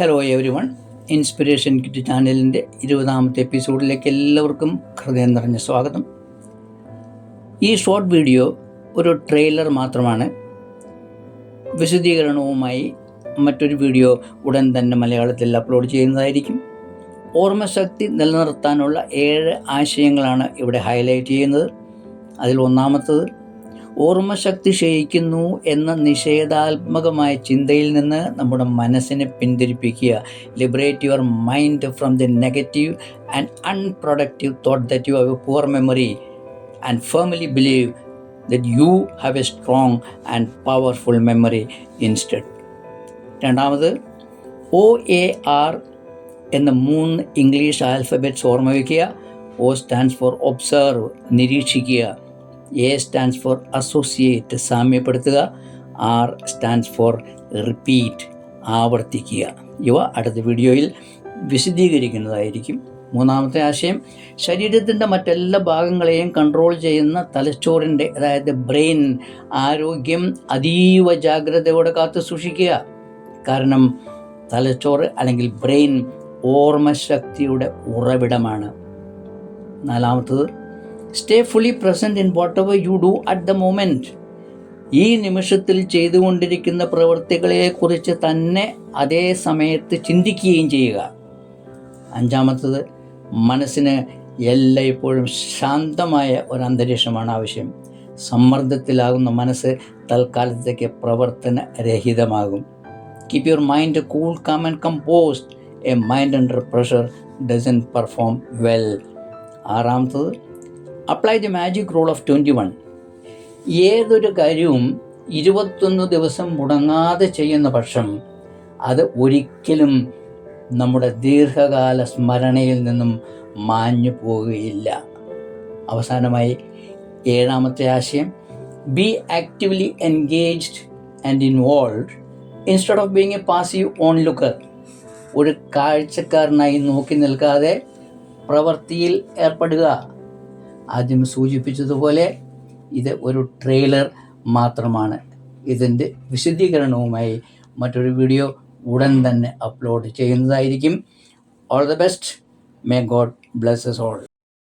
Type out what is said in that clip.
Hello everyone inspiration kit ചാനലിന്റെ ഇരുപതാമത്തെ എപ്പിസോഡിലേക്ക് എല്ലാവർക്കും ഹൃദയം നിറഞ്ഞ സ്വാഗതം. ഈ ഷോർട്ട് വീഡിയോ ഒരു ട്രെയിലർ മാത്രമാണ്. വിശദീകരണവുമായി മറ്റൊരു വീഡിയോ ഉടൻ തന്നെ മലയാളത്തിൽ അപ്ലോഡ് ചെയ്യുന്നതായിരിക്കും. ഓർമ്മശക്തി നിലനിർത്താനുള്ള ഏഴ് ആശയങ്ങളാണ് ഇവിടെ ഹൈലൈറ്റ് ചെയ്യുന്നത്. അതിൽ ഒന്നാമത്തത് ഓർമ്മശക്തി ക്ഷയിക്കുന്നു എന്ന നിഷേധാത്മകമായ ചിന്തയിൽ നിന്ന് നമ്മുടെ മനസ്സിനെ പിന്തിരിപ്പിക്കുക. Liberate your mind from the negative and unproductive thought that you have a poor memory and firmly believe that you have a strong and powerful memory instead രണ്ടാമത് ഒ എ ആർ എന്ന മൂന്ന് ഇംഗ്ലീഷ് ആൽഫബറ്റ്സ് ഓർമ്മ വയ്ക്കുക O stands for observe നിരീക്ഷിക്കുക. A stands for associate സാമ്യപ്പെടുത്തുക. R stands for repeat ആവർത്തിക്കുക. ഇവ അടുത്ത വീഡിയോയിൽ വിശദീകരിക്കുന്നതായിരിക്കും. മൂന്നാമത്തെ ആശയം ശരീരത്തിന്റെ മറ്റെല്ലാ ഭാഗങ്ങളെയും കൺട്രോൾ ചെയ്യുന്ന തലച്ചോറിന്റെ അതായത് ബ്രെയിൻ ആരോഗ്യം അതീവ ജാഗ്രതയോടെ കാത്തു സൂക്ഷിക്കുക. കാരണം തലച്ചോറ് അല്ലെങ്കിൽ ബ്രെയിൻ ഓർമ്മശക്തിയുടെ ഉറവിടമാണ്. നാലാമത്തത് stay fully present in whatever you do at the moment ഈ നിമിഷത്തിൽ ചെയ്തുകൊണ്ടിരിക്കുന്ന പ്രവൃത്തികളെക്കുറിച്ച് തന്നെ അതേ സമയത്ത് ചിന്തിക്കുകയും ചെയ്യുക. അഞ്ചാമത്തത് മനസ്സിന് എല്ലായ്പ്പോഴും ശാന്തമായ ഒരു അന്തരീക്ഷമാണ് ആവശ്യം. സമ്മർദ്ദത്തിലാകുന്ന മനസ്സ് തൽക്കാലത്തേക്ക് പ്രവർത്തനരഹിതമാകും. Keep your mind cool calm and composed a mind under pressure doesn't perform well ആറാമത്തത് apply the magic rule of twenty one ഏതൊരു കാര്യവും ഇരുപത്തൊന്ന് ദിവസം മുടങ്ങാതെ ചെയ്യുന്ന പക്ഷം അത് ഒരിക്കലും നമ്മുടെ ദീർഘകാല സ്മരണയിൽ നിന്നും മാഞ്ഞു പോവുകയില്ല. അവസാനമായി ഏഴാമത്തെ ആശയം. Be actively engaged and involve instead of being a passive onlooker ഒരു കാഴ്ചക്കാരനായി നോക്കി നിൽക്കാതെ പ്രവൃത്തിയിൽ ഏർപ്പെടുക. ആദ്യം സൂചിപ്പിച്ചതുപോലെ ഇത് ഒരു ട്രെയിലർ മാത്രമാണ്. ഇതിന്റെ വിശദീകരണവുമായി മറ്റൊരു വീഡിയോ ഉടൻ തന്നെ അപ്ലോഡ് ചെയ്യുന്നതായിരിക്കും. All the best may God blesses all